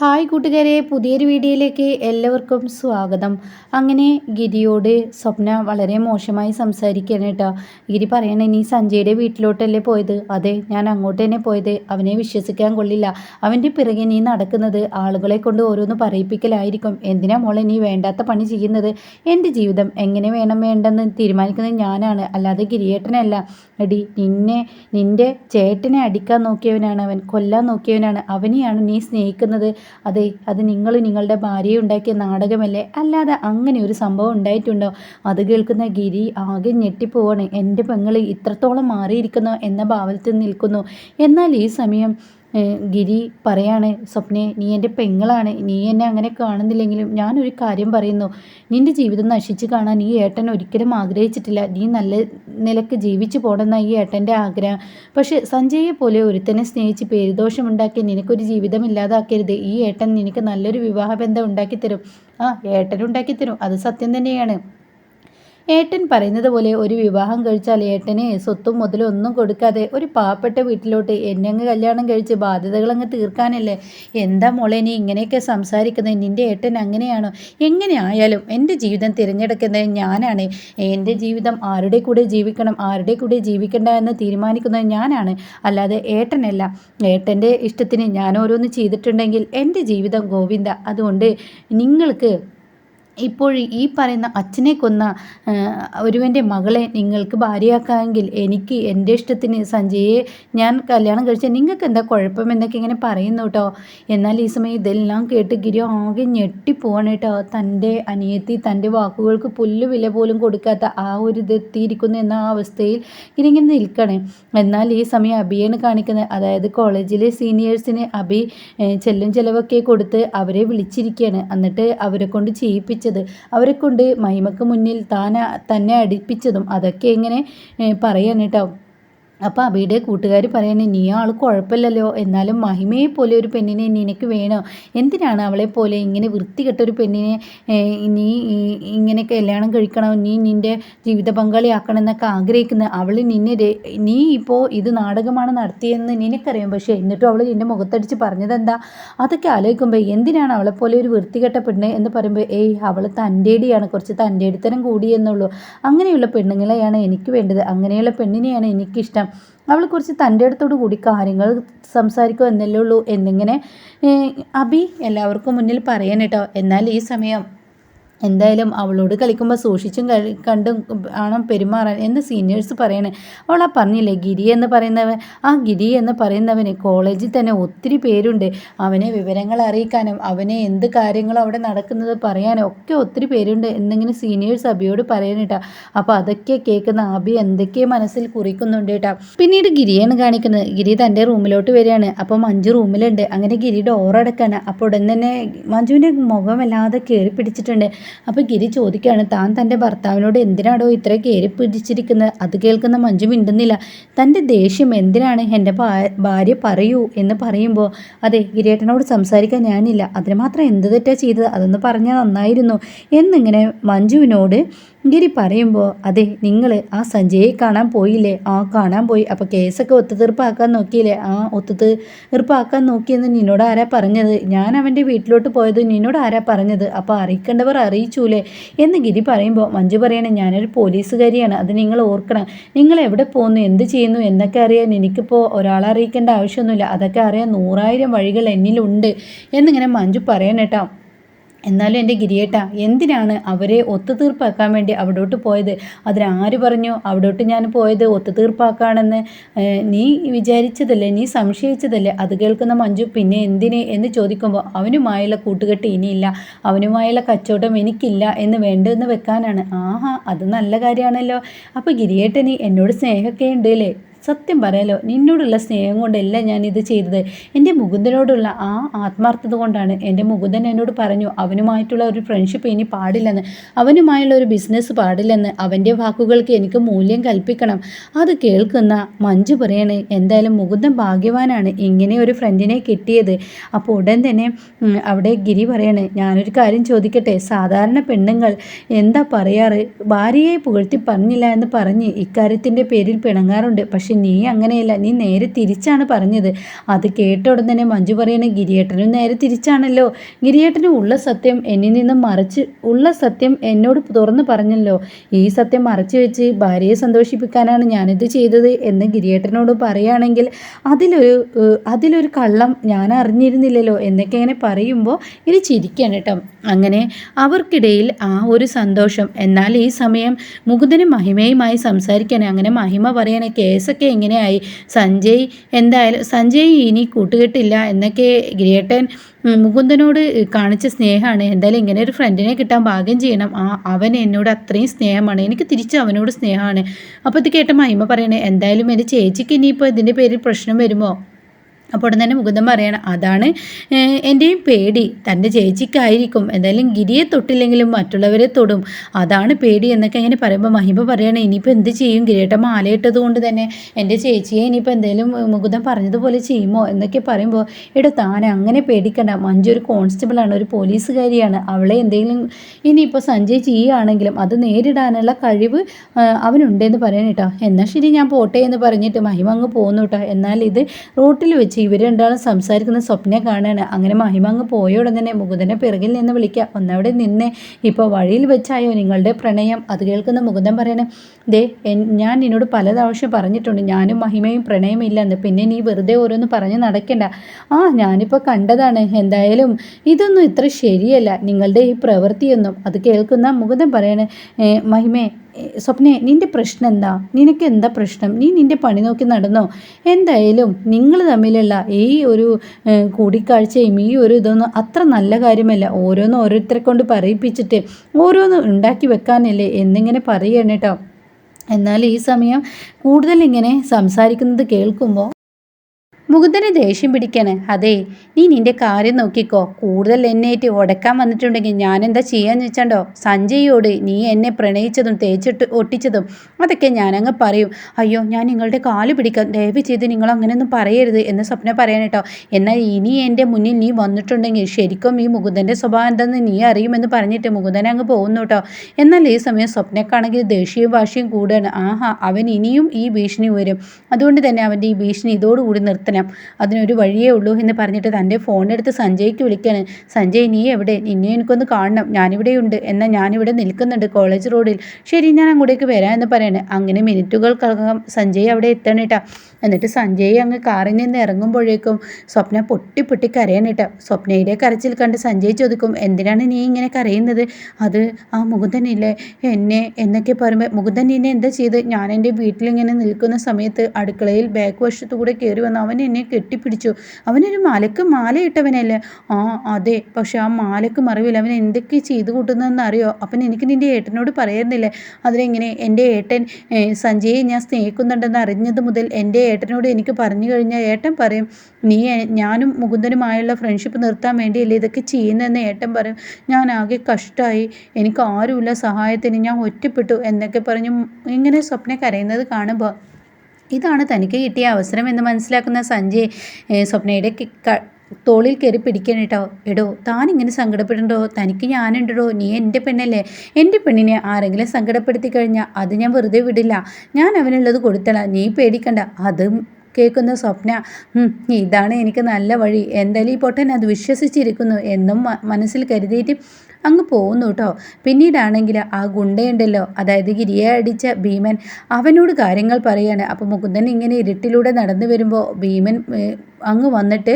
Hi കൂട്ടുകാരെ പുതിയൊരു വീഡിയോയിലേക്ക് എല്ലാവർക്കും സ്വാഗതം. അങ്ങനെ ഗിരിയോട് സ്വപ്ന വളരെ മോശമായി സംസാരിക്കുകയാണ് കേട്ടോ. ഗിരി പറയണ നീ സഞ്ജയുടെ വീട്ടിലോട്ടല്ലേ പോയത്? അതെ ഞാൻ അങ്ങോട്ട് തന്നെ പോയത്. അവനെ വിശ്വസിക്കാൻ കൊള്ളില്ല. അവന്റെ പിറകെ നീ നടക്കുന്നത് ആളുകളെ കൊണ്ട് ഓരോന്ന് പറയിപ്പിക്കലായിരിക്കും. എന്തിനാ മോളെ നീ വേണ്ടാത്ത പണി ചെയ്യുന്നത്? എന്റെ ജീവിതം എങ്ങനെ വേണം വേണ്ടെന്ന് തീരുമാനിക്കുന്നത് ഞാനാണ്. അല്ലാതെ ഗിരിയേട്ടനല്ല. എടി നിന്നെ നിന്റെ ചേട്ടനെ അടിക്കാൻ നോക്കിയവനാണ് അവൻ. കൊല്ലാൻ നോക്കിയവനാണ്. അവനെയാണ് നീ സ്നേഹിക്കുന്നത്. അതെ അത് നിങ്ങൾ നിങ്ങളുടെ ഭാര്യയെ ഉണ്ടാക്കിയ നാടകമല്ലേ? അല്ലാതെ അങ്ങനെ ഒരു സംഭവം ഉണ്ടായിട്ടുണ്ടോ? അത് കേൾക്കുന്ന ഗിരി ആകെ ഞെട്ടിപ്പോവാണ്. എന്റെ പെങ്ങൾ ഇത്രത്തോളം മാറിയിരിക്കുന്നു എന്ന ഭാവത്തിൽ നിൽക്കുന്നു. എന്നാൽ ഈ സമയം ഗിരി പറയാണ് സ്വപ്നെ നീ എന്റെ പെങ്ങളാണ് നീ എന്നെ അങ്ങനെ കാണുന്നില്ലെങ്കിലും ഞാനൊരു കാര്യം പറയുന്നു. നിന്റെ ജീവിതം നശിച്ച് കാണാൻ ഈ ഏട്ടൻ ഒരിക്കലും ആഗ്രഹിച്ചിട്ടില്ല. നീ നല്ല നിലയ്ക്ക് ജീവിച്ചു പോകണമെന്ന ഈ ഏട്ടന്റെ ആഗ്രഹം. പക്ഷേ സഞ്ജയെ പോലെ ഒരുത്തനെ സ്നേഹിച്ച് പേരുദോഷമുണ്ടാക്കി നിനക്കൊരു ജീവിതം ഇല്ലാതാക്കരുത്. ഈ ഏട്ടൻ നിനക്ക് നല്ലൊരു വിവാഹബന്ധം ഉണ്ടാക്കിത്തരും. ആ ഏട്ടൻ ഉണ്ടാക്കിത്തരും അത് സത്യം തന്നെയാണ്. ഏട്ടൻ പറയുന്നത് പോലെ ഒരു വിവാഹം കഴിച്ചാൽ ഏട്ടനെ സ്വത്തും മുതലും ഒന്നും കൊടുക്കാതെ ഒരു പാവപ്പെട്ട വീട്ടിലോട്ട് എന്നെ അങ്ങ് കല്യാണം കഴിച്ച് ബാധ്യതകൾ അങ്ങ് തീർക്കാനല്ലേ? എന്താ മോളെ നീ ഇങ്ങനെയൊക്കെ സംസാരിക്കുന്നത് നിന്റെ ഏട്ടൻ അങ്ങനെയാണോ? എങ്ങനെയായാലും എന്റെ ജീവിതം തിരഞ്ഞെടുക്കുന്നത് ഞാനാണ്. എന്റെ ജീവിതം ആരുടെ കൂടെ ജീവിക്കണം ആരുടെ കൂടെ ജീവിക്കണ്ട എന്ന് തീരുമാനിക്കുന്നത് ഞാനാണ്. അല്ലാതെ ഏട്ടനല്ല. ഏട്ടന്റെ ഇഷ്ടത്തിന് ഞാൻ ഓരോന്ന് ചെയ്തിട്ടുണ്ടെങ്കിൽ എന്റെ ജീവിതം ഗോവിന്ദ. അതുകൊണ്ട് നിങ്ങൾക്ക് ഇപ്പോൾ ഈ പറയുന്ന അച്ഛനെ കൊന്ന ഒരുവന്റെ മകളെ നിങ്ങൾക്ക് ഭാര്യയാക്കാമെങ്കിൽ എനിക്ക് എന്റെ ഇഷ്ടത്തിന് സഞ്ജയെ ഞാൻ കല്യാണം കഴിച്ചാൽ നിങ്ങൾക്ക് എന്താ കുഴപ്പം എന്നൊക്കെ ഇങ്ങനെ പറയുന്നു കേട്ടോ. എന്നാൽ ഈ സമയം ഇതെല്ലാം കേട്ട് ഗിരി ആകെ ഞെട്ടിപ്പോവാണ് കേട്ടോ. തന്റെ അനിയത്തി തന്റെ വാക്കുകൾക്ക് പുല്ല് വില പോലും കൊടുക്കാത്ത ആ ഒരു ഇതെത്തിയിരിക്കുന്നു എന്ന അവസ്ഥയിൽ ഗിരി ഇങ്ങനെ നിൽക്കണേ. എന്നാൽ ഈ സമയം അബിയാണ് കാണിക്കുന്നത്. അതായത് കോളേജിലെ സീനിയേഴ്സിന് അബി ചെല്ലും ചിലവൊക്കെ കൊടുത്ത് അവരെ വിളിച്ചിരിക്കുകയാണ്. എന്നിട്ട് അവരെ കൊണ്ട് ചെയ്യിപ്പിച്ച് അടിപ്പിച്ചത് അവരെ കൊണ്ട് മഹിമക്ക് മുന്നിൽ താൻ തന്നെ അടിപ്പിച്ചതും അതൊക്കെ ഇങ്ങനെ പറയാൻ കേട്ടോ. അപ്പോൾ അബിയുടെ കൂട്ടുകാർ പറയുന്നത് നീ ആൾ കുഴപ്പമില്ലല്ലോ എന്നാലും മഹിമയെ പോലെ ഒരു പെണ്ണിനെ നിനക്ക് വേണോ? എന്തിനാണ് അവളെ പോലെ ഇങ്ങനെ വൃത്തികെട്ട ഒരു പെണ്ണിനെ നീ ഇങ്ങനെ കല്യാണം കഴിക്കണം? നീ നിന്റെ ജീവിത പങ്കാളിയാക്കണം എന്നൊക്കെ ആഗ്രഹിക്കുന്നത് അവൾ നിന്നെ നീ ഇപ്പോൾ ഇത് നാടകമാണ് നടത്തിയെന്ന് നിനക്കറിയാം. പക്ഷേ എന്നിട്ടും അവൾ നിന്റെ മുഖത്തടിച്ച് പറഞ്ഞതെന്താ? അതൊക്കെ ആലോചിക്കുമ്പോൾ എന്തിനാണ് അവളെ പോലെ ഒരു വൃത്തികെട്ട പെണ്ണ് എന്ന് പറയുമ്പോൾ ഏയ് അവൾ തന്റെടിയാണ്. കുറച്ച് തന്റെടിത്തരം കൂടിയെന്നുള്ളൂ അങ്ങനെയുള്ള പെണ്ണുങ്ങളെയാണ് എനിക്ക് വേണ്ടത്. അങ്ങനെയുള്ള പെണ്ണിനെയാണ് എനിക്കിഷ്ടം. അവൾ കുറച്ച് തന്റെ അടുത്തോട് കൂടി കാര്യങ്ങൾ സംസാരിക്കുക എന്നല്ലേ ഉള്ളൂ എന്നിങ്ങനെ അബി എല്ലാവർക്കും മുന്നിൽ പറയാൻ എന്നാൽ ഈ സമയം എന്തായാലും അവളോട് കളിക്കുമ്പോൾ സൂക്ഷിച്ചും കഴി കണ്ടും ആണ് പെരുമാറാൻ എന്ന് സീനിയേഴ്സ് പറയണേ. അവൾ ആ പറഞ്ഞില്ലേ ഗിരി എന്ന് പറയുന്നവൻ ആ ഗിരി എന്ന് പറയുന്നവന് കോളേജിൽ തന്നെ ഒത്തിരി പേരുണ്ട്. അവനെ വിവരങ്ങൾ അറിയിക്കാനും അവനെ എന്ത് കാര്യങ്ങളും അവിടെ നടക്കുന്നത് പറയാനും ഒക്കെ ഒത്തിരി പേരുണ്ട് എന്നിങ്ങനെ സീനിയേഴ്സ് അബിയോട് പറയാനിട്ടാ അപ്പോൾ അതൊക്കെ കേൾക്കുന്ന അബി എന്തൊക്കെ മനസ്സിൽ കുറിക്കുന്നുണ്ട് കേട്ടാ പിന്നീട് ഗിരിയാണ് കാണിക്കുന്നത്. ഗിരി തന്റെ റൂമിലോട്ട് വരികയാണ്. അപ്പോൾ മഞ്ജു റൂമിലുണ്ട്. അങ്ങനെ ഗിരി ഡോർ അടക്കാണ്. അപ്പോൾ ഉടൻ തന്നെ മഞ്ജുവിന്റെ മുഖം വല്ലാതെ കയറി പിടിച്ചിട്ടുണ്ട്. അപ്പോൾ ഗിരി ചോദിക്കുകയാണ് താൻ തന്റെ ഭർത്താവിനോട് എന്തിനാണോ ഇത്ര കയറി പിടിച്ചിരിക്കുന്നത്? അത് കേൾക്കുന്ന മഞ്ജു മിണ്ടുന്നില്ല. തന്റെ ദേഷ്യം എന്തിനാണ് എന്റെ ഭാര്യ പറയൂ? എന്ന് പറയുമ്പോൾ അതെ ഗിരിയേട്ടനോട് സംസാരിക്കാൻ ഞാനില്ല. അതിന് മാത്രം എന്ത് തെറ്റാ ചെയ്തത്? അതൊന്ന് പറഞ്ഞാൽ നന്നായിരുന്നു. എന്നിങ്ങനെ മഞ്ജുവിനോട് ഗിരി പറയുമ്പോൾ അതെ നിങ്ങൾ ആ സഞ്ജയെ കാണാൻ പോയില്ലേ? ആ കാണാൻ പോയി. അപ്പോൾ കേസൊക്കെ ഒത്തുതീർപ്പാക്കാൻ നോക്കിയില്ലേ? ആ ഒത്തുതീർപ്പാക്കാൻ നോക്കിയെന്ന് നിന്നോട് ആരാ പറഞ്ഞത്? ഞാൻ അവന്റെ വീട്ടിലോട്ട് പോയത് നിന്നോട് ആരാ പറഞ്ഞത്? അപ്പോൾ അറിയിക്കേണ്ടവർ അറിയിച്ചൂലേ? എന്ന് ഗിരി പറയുമ്പോൾ മഞ്ജു പറയണേ ഞാനൊരു പോലീസുകാരിയാണ്. അത് നിങ്ങൾ ഓർക്കണം. നിങ്ങൾ എവിടെ പോകുന്നു എന്ത് ചെയ്യുന്നു? എന്നൊക്കെ അറിയാൻ എനിക്കിപ്പോൾ ഒരാളെ അറിയിക്കേണ്ട ആവശ്യമൊന്നുമില്ല. അതൊക്കെ അറിയാൻ നൂറായിരം വഴികൾ എന്നിലുണ്ട്. എന്നിങ്ങനെ മഞ്ജു പറയണേട്ടോ എന്നാലും എന്റെ ഗിരിയേട്ട എന്തിനാണ് അവരെ ഒത്തുതീർപ്പാക്കാൻ വേണ്ടി അവിടോട്ട് പോയത്? അതിനാര് പറഞ്ഞു അവിടോട്ട് ഞാൻ പോയത്? ഒത്തുതീർപ്പാക്കാണെന്ന് നീ വിചാരിച്ചതല്ലേ? നീ സംശയിച്ചതല്ലേ? അത് കേൾക്കുന്ന മഞ്ജു പിന്നെ എന്തിന്? എന്ന് ചോദിക്കുമ്പോൾ അവനുമായുള്ള കൂട്ടുകെട്ട് ഇനിയില്ല. അവനുമായുള്ള കച്ചവടം എനിക്കില്ല എന്ന് വേണ്ടെന്ന് വെക്കാനാണ്. ആഹാ അത് നല്ല കാര്യമാണല്ലോ. അപ്പോൾ ഗിരിയേട്ടനി എന്നോട് സ്നേഹമൊക്കെ ഉണ്ട് അല്ലേ? സത്യം പറയാലോ നിന്നോടുള്ള സ്നേഹം കൊണ്ടല്ല ഞാനിത് ചെയ്തത്? എന്റെ മുകുന്ദനോടുള്ള ആ ആത്മാർത്ഥത കൊണ്ടാണ് എന്റെ മുകുന്ദൻ എന്നോട് പറഞ്ഞു അവനുമായിട്ടുള്ള ഒരു ഫ്രണ്ട്ഷിപ്പ് ഇനി പാടില്ലെന്ന്. അവനുമായുള്ള ഒരു ബിസിനസ് പാടില്ലെന്ന്. അവന്റെ വാക്കുകൾക്ക് എനിക്ക് മൂല്യം കൽപ്പിക്കണം. അത് കേൾക്കുന്ന മഞ്ജു പറയണേ എന്തായാലും മുകുന്ദൻ ഭാഗ്യവാനാണ്. ഇങ്ങനെ ഒരു ഫ്രണ്ടിനെ കിട്ടിയത്. അപ്പോൾ ഉടൻ തന്നെ അവിടെ ഗിരി പറയണേ ഞാനൊരു കാര്യം ചോദിക്കട്ടെ? സാധാരണ പെണ്ണുങ്ങൾ എന്താ പറയാറ്? ഭാര്യയെ പുകഴ്ത്തി പറഞ്ഞില്ല എന്ന് പറഞ്ഞ് ഇക്കാര്യത്തിന്റെ പേരിൽ പിണങ്ങാറുണ്ട്. പക്ഷേ പക്ഷെ നീ അങ്ങനെയല്ല. നീ നേരെ തിരിച്ചാണ് പറഞ്ഞത്. അത് കേട്ട ഉടൻ തന്നെ മഞ്ജു പറയണ ഗിരിയേട്ടനും നേരെ തിരിച്ചാണല്ലോ. ഗിരിയേട്ടനും ഉള്ള സത്യം എന്നിൽ നിന്ന് മറച്ച് ഉള്ള സത്യം എന്നോട് തുറന്നു പറഞ്ഞല്ലോ. ഈ സത്യം മറച്ചു വെച്ച് ഭാര്യയെ സന്തോഷിപ്പിക്കാനാണ് ഞാനിത് ചെയ്തത് എന്ന് ഗിരിയേട്ടനോട് പറയുകയാണെങ്കിൽ അതിലൊരു അതിലൊരു കള്ളം ഞാൻ അറിഞ്ഞിരുന്നില്ലല്ലോ എന്നൊക്കെ ഇങ്ങനെ പറയുമ്പോൾ ഇത് ചിരിക്കാണ് കേട്ടോ. അങ്ങനെ അവർക്കിടയിൽ ആ ഒരു സന്തോഷം. എന്നാൽ ഈ സമയം മുകുന്ദനും മഹിമയുമായി സംസാരിക്കാൻ അങ്ങനെ മഹിമ പറയണേ കേസൊക്കെ എങ്ങനെയായി? സഞ്ജയ് എന്തായാലും സഞ്ജയ് ഇനി കൂട്ടുകെട്ടില്ല എന്നൊക്കെ ഗ്രേട്ടൻ മുകുന്ദനോട് കാണിച്ച സ്നേഹമാണ്. എന്തായാലും ഇങ്ങനെ ഒരു ഫ്രണ്ടിനെ കിട്ടാൻ ഭാഗ്യം ചെയ്യണം. ആ അവൻ എന്നോട് അത്രയും സ്നേഹമാണ്. എനിക്ക് തിരിച്ച് അവനോട് സ്നേഹമാണ്. അപ്പോൾ ഇത് കേട്ട മഹിമ പറയണേ എന്തായാലും എന്റെ ചേച്ചിക്ക് ഇനിയിപ്പോൾ ഇതിന്റെ പേരിൽ പ്രശ്നം വരുമോ? അപ്പോൾ ഉടൻ തന്നെ മുകുന്ദൻ പറയണം അതാണ് എന്റെയും പേടി. തന്റെ ചേച്ചിക്കായിരിക്കും. എന്തായാലും ഗിരിയെ തൊട്ടില്ലെങ്കിലും മറ്റുള്ളവരെ തൊടും. അതാണ് പേടി എന്നൊക്കെ ഇങ്ങനെ പറയുമ്പോൾ മഹിമ പറയണേ ഇനിയിപ്പോൾ എന്ത് ചെയ്യും? ഗിരിയേട്ട മാലയിട്ടത് കൊണ്ട് തന്നെ എന്റെ ചേച്ചിയെ ഇനിയിപ്പോൾ എന്തെങ്കിലും മുകുന്ദൻ പറഞ്ഞതുപോലെ ചെയ്യുമോ? എന്നൊക്കെ പറയുമ്പോൾ എടോ താൻ അങ്ങനെ പേടിക്കണ്ട. മഞ്ജു ഒരു കോൺസ്റ്റബിളാണ് ഒരു പോലീസുകാരിയാണ്. അവളെ എന്തെങ്കിലും ഇനിയിപ്പോൾ സഞ്ജയ് ചെയ്യുകയാണെങ്കിലും അത് നേരിടാനുള്ള കഴിവ് അവനുണ്ടെന്ന് പറയണേട്ടോ എന്നാൽ ശരി ഞാൻ പോട്ടെ എന്ന് പറഞ്ഞിട്ട് മഹിമ അങ്ങ് പോകുന്നു കേട്ടോ. എന്നാൽ ഇത് റോട്ടിൽ വെച്ച് വെച്ച് ഇവർ രണ്ടാളും സംസാരിക്കുന്ന സ്വപ്നം കാണാണ് അങ്ങനെ മഹിമ അങ്ങ് പോയ ഉടൻ തന്നെ മുകുന്ദനെ പിറകിൽ നിന്ന് വിളിക്കുക. ഒന്നവിടെ നിന്ന്. ഇപ്പോൾ വഴിയിൽ വെച്ചായോ നിങ്ങളുടെ പ്രണയം? അത് കേൾക്കുന്ന മുകുന്ദൻ പറയണേ ദേ ഞാൻ നിന്നോട് പല പലതാവശ്യം പറഞ്ഞിട്ടുണ്ട്. ഞാനും മഹിമയും പ്രണയമില്ലെന്ന് പിന്നെ നീ വെറുതെ ഓരോന്ന് പറഞ്ഞ് നടക്കണ്ട. ആ ഞാനിപ്പോൾ കണ്ടതാണ്. എന്തായാലും ഇതൊന്നും ഇത്ര ശരിയല്ല. നിങ്ങളുടെ ഈ പ്രവൃത്തിയൊന്നും. അത് കേൾക്കുന്ന മുകുന്ദൻ പറയണേ മഹിമേ സ്വപ്നെ നിന്റെ പ്രശ്നം എന്താ നിനക്ക് എന്താ പ്രശ്നം? നീ നിന്റെ പണി നോക്കി നടന്നോ? എന്തായാലും നിങ്ങൾ തമ്മിലുള്ള ഈ ഒരു കൂടിക്കാഴ്ചയും ഈ ഒരു ഇതൊന്നും അത്ര നല്ല കാര്യമല്ല. ഓരോന്ന് ഓരോരുത്തരെ കൊണ്ട് പറയിപ്പിച്ചിട്ട് ഓരോന്ന് ഉണ്ടാക്കി വെക്കാനല്ലേ എന്നിങ്ങനെ പറയണേട്ടോ കേട്ടോ എന്നാൽ ഈ സമയം കൂടുതൽ ഇങ്ങനെ സംസാരിക്കുന്നത് കേൾക്കുമ്പോൾ മുകുന്ദന് ദേഷ്യം പിടിക്കാണ്. അതെ നീ നിന്റെ കാര്യം നോക്കിക്കോ. കൂടുതൽ എന്നേറ്റ് ഉടക്കാൻ വന്നിട്ടുണ്ടെങ്കിൽ ഞാൻ എന്താ ചെയ്യാന്ന് വെച്ചാണ്ടോ സഞ്ജയോട് നീ എന്നെ പ്രണയിച്ചതും തേച്ചിട്ട് ഒട്ടിച്ചതും അതൊക്കെ ഞാനങ്ങ് പറയും. അയ്യോ ഞാൻ നിങ്ങളുടെ കാൽ പിടിക്കാം. ദയവ് ചെയ്ത് നിങ്ങൾ അങ്ങനെയൊന്നും പറയരുത് എന്ന് സ്വപ്ന പറയാൻ കേട്ടോ. എന്നാൽ ഇനി എന്റെ മുന്നിൽ നീ വന്നിട്ടുണ്ടെങ്കിൽ ശരിക്കും ഈ മുകുന്ദന്റെ സ്വഭാവം എന്തെന്ന് നീ അറിയുമെന്ന് പറഞ്ഞിട്ട് മുകുന്ദൻ അങ്ങ് പോകുന്നു കേട്ടോ. എന്നാൽ ഈ സമയം സ്വപ്നക്കാണെങ്കിൽ ദേഷ്യവും ഭാഷയും കൂടുകയാണ്. ആഹാ അവൻ ഇനിയും ഈ ഭീഷണി വരും അതുകൊണ്ട് തന്നെ അവന്റെ ഈ ഭീഷണി ഇതോടുകൂടി നിർത്തണം. പറയാം അതിനൊരു വഴിയേ ഉള്ളൂ എന്ന് പറഞ്ഞിട്ട് തന്റെ ഫോണെടുത്ത് സഞ്ജയ്ക്ക് വിളിക്കാണ്. സഞ്ജയ് നീ എവിടെ? നിന്നെ എനിക്കൊന്ന് കാണണം. ഞാനിവിടെയുണ്ട്. എന്നാൽ ഞാനിവിടെ നിൽക്കുന്നുണ്ട് കോളേജ് റോഡിൽ. ശരി ഞാൻ അങ്ങോട്ടേക്ക് വരാം എന്ന് പറയണേ. അങ്ങനെ മിനിറ്റുകൾക്കകം സഞ്ജയ് അവിടെ എത്തണേട്ടാ എന്നിട്ട് സഞ്ജയ് അങ്ങ് കാറിൽ നിന്ന് ഇറങ്ങുമ്പോഴേക്കും സ്വപ്ന പൊട്ടി പൊട്ടി കരയണിട്ട സ്വപ്നയുടെ കരച്ചിൽ കണ്ട് സഞ്ജയ് ചോദിക്കും എന്തിനാണ് നീ ഇങ്ങനെ കരയുന്നത്? അത് ആ മുകുന്ദനില്ലേ എന്നെ? എന്നൊക്കെ പറയുമ്പോൾ മുകുന്ദൻ നിന്നെ എന്താ ചെയ്ത്? ഞാൻ എന്റെ വീട്ടിലിങ്ങനെ നിൽക്കുന്ന സമയത്ത് അടുക്കളയിൽ ബാക്ക് വശത്തു കൂടെ കയറി വന്ന് അവൻ എന്നെ കെട്ടിപ്പിടിച്ചു. അവനൊരു മാലക്ക് മാലയിട്ടവനല്ലേ? ആ അതെ. പക്ഷെ ആ മാലക്ക് മറിവിൽ അവൻ എന്തൊക്കെ ചെയ്തു കൂട്ടുന്നതെന്ന് അറിയോ അപ്പം എനിക്ക് നിന്റെ ഏട്ടനോട് പറയുന്നില്ലേ? അതിലെങ്ങനെ എന്റെ ഏട്ടൻ സഞ്ജയെ ഞാൻ സ്നേഹിക്കുന്നുണ്ടെന്ന് അറിഞ്ഞത് മുതൽ എന്റെ ഏട്ടനോട് എനിക്ക് പറഞ്ഞു കഴിഞ്ഞാൽ ഏട്ടൻ പറയും നീ ഞാനും മുകുന്ദനുമായുള്ള ഫ്രണ്ട്ഷിപ്പ് നിർത്താൻ വേണ്ടിയല്ലേ ഇതൊക്കെ ചെയ്യുന്നതെന്ന് ഏട്ടൻ പറയും. ഞാൻ ആകെ കഷ്ടമായി എനിക്ക് ആരുമില്ല സഹായത്തിന്. ഞാൻ ഒറ്റപ്പെട്ടു. എന്നൊക്കെ പറഞ്ഞു ഇങ്ങനെ സ്വപ്നം കരയുന്നത് കാണുമ്പോൾ ഇതാണ് തനിക്ക് കിട്ടിയ അവസരം എന്ന് മനസ്സിലാക്കുന്ന സഞ്ജയ് സ്വപ്നയുടെ തോളിൽ കയറി പിടിക്കണം കേട്ടോ എടോ താൻ ഇങ്ങനെ സങ്കടപ്പെടണ്ടോ തനിക്ക് ഞാനുണ്ടോ നീ എന്റെ പെണ്ണല്ലേ? എന്റെ പെണ്ണിനെ ആരെങ്കിലും സങ്കടപ്പെടുത്തി കഴിഞ്ഞാൽ അത് ഞാൻ വെറുതെ വിടില്ല. ഞാൻ അവനുള്ളത് കൊടുത്തണ നീ പേടിക്കണ്ട. അതും കേൾക്കുന്ന സ്വപ്ന ഇതാണ് എനിക്ക് നല്ല വഴി. എന്തായാലും ഈ പൊട്ടൻ അത് വിശ്വസിച്ചിരിക്കുന്നു എന്നും മനസ്സിൽ കരുതിയിട്ട് അങ്ങ് പോകുന്നു കേട്ടോ. പിന്നീടാണെങ്കിൽ ആ ഗുണ്ടയുണ്ടല്ലോ അതായത് ഗിരിയെ അടിച്ച ഭീമൻ അവനോട് കാര്യങ്ങൾ പറയാണ്. അപ്പോൾ മുകുന്ദൻ ഇങ്ങനെ ഇരുട്ടിലൂടെ നടന്നു വരുമ്പോൾ ഭീമൻ അങ്ങ് വന്നിട്ട്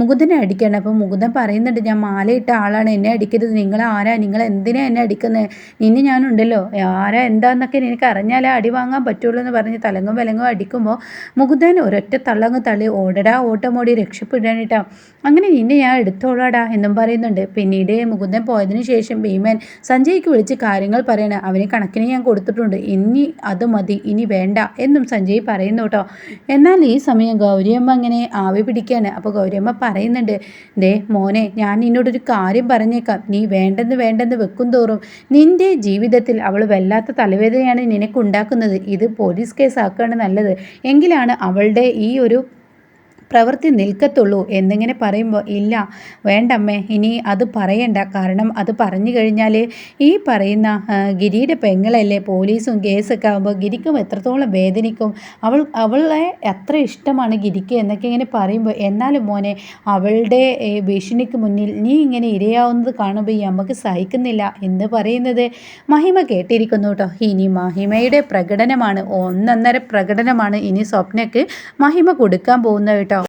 മുകുന്ദനെ അടിക്കണം. അപ്പോൾ മുകുന്ദൻ പറയുന്നുണ്ട് ഞാൻ മാലയിട്ട ആളാണ് എന്നെ അടിക്കരുത്. നിങ്ങൾ ആരാ? നിങ്ങൾ എന്തിനാ എന്നെ അടിക്കുന്നത് നിന്നെ ഞാനുണ്ടല്ലോ. ആരാ? എന്താന്നൊക്കെ എനിക്ക് അറിഞ്ഞാലേ അടി വാങ്ങാൻ പറ്റുള്ളൂ എന്ന് പറഞ്ഞ് തലങ്ങും വിലങ്ങും അടിക്കുമ്പോൾ മുകുന്ദൻ ഒരൊറ്റ തള്ളങ്ങ് തള്ളി ഓടടാ ഓട്ടമോടി രക്ഷപ്പെടാനിട്ടാ. അങ്ങനെ നിന്നെ ഞാൻ എടുത്തോളാടാ എന്നും പറയുന്നുണ്ട്. പിന്നീട് മുകുന്ദൻ പോയതിനു ശേഷം ഭീമൻ സഞ്ജയ്ക്ക് വിളിച്ച് കാര്യങ്ങൾ പറയണ. അവന് കണക്കിന് ഞാൻ കൊടുത്തിട്ടുണ്ട്. ഇനി അത് മതി ഇനി വേണ്ട എന്നും സഞ്ജയ് പറയുന്നു കേട്ടോ. എന്നാൽ ഈ സമയം ഗൗരിയമ്മ അങ്ങനെ ആവി പിടിക്കുകയാണ് അപ്പോൾ ഗൗരിയമ്മ പറയുന്നുണ്ട് ദേ മോനെ ഞാൻ നിന്നോടൊരു കാര്യം പറഞ്ഞേക്കാം. നീ വേണ്ടെന്ന് വേണ്ടെന്ന് വെക്കും തോറും നിന്റെ ജീവിതത്തിൽ അവൾ വല്ലാത്ത തലവേദനയാണ് നിനക്കുണ്ടാക്കുന്നത്. ഇത് പോലീസ് കേസ് ആക്കുകയാണ് നല്ലത്. എങ്കിലാണ് അവളുടെ ഈ ഒരു പ്രവൃത്തി നിൽക്കത്തുള്ളൂ എന്നിങ്ങനെ പറയുമ്പോൾ ഇല്ല വേണ്ടമ്മേ ഇനി അത് പറയണ്ട. കാരണം അത് പറഞ്ഞു കഴിഞ്ഞാൽ ഈ പറയുന്ന ഗിരിയുടെ പെങ്ങളല്ലേ പോലീസും കേസൊക്കെ ആകുമ്പോൾ ഗിരിക്കും എത്രത്തോളം വേദനിക്കും. അവൾ അവളെ എത്ര ഇഷ്ടമാണ് ഗിരിക്ക് എന്നൊക്കെ ഇങ്ങനെ പറയുമ്പോൾ എന്നാലും മോനെ അവളുടെ ഭീഷണിക്ക് മുന്നിൽ നീ ഇങ്ങനെ ഇരയാവുന്നത് കാണുമ്പോൾ ഈ അമ്മയ്ക്ക് സഹിക്കുന്നില്ല എന്ന് പറയുന്നത് മഹിമ കേട്ടിരിക്കുന്നു കേട്ടോ. ഇനി മഹിമയുടെ പ്രകടനമാണ് ഒന്നൊന്നര പ്രകടനമാണ് ഇനി സ്വപ്നയ്ക്ക് മഹിമ കൊടുക്കാൻ പോകുന്നത് കേട്ടോ.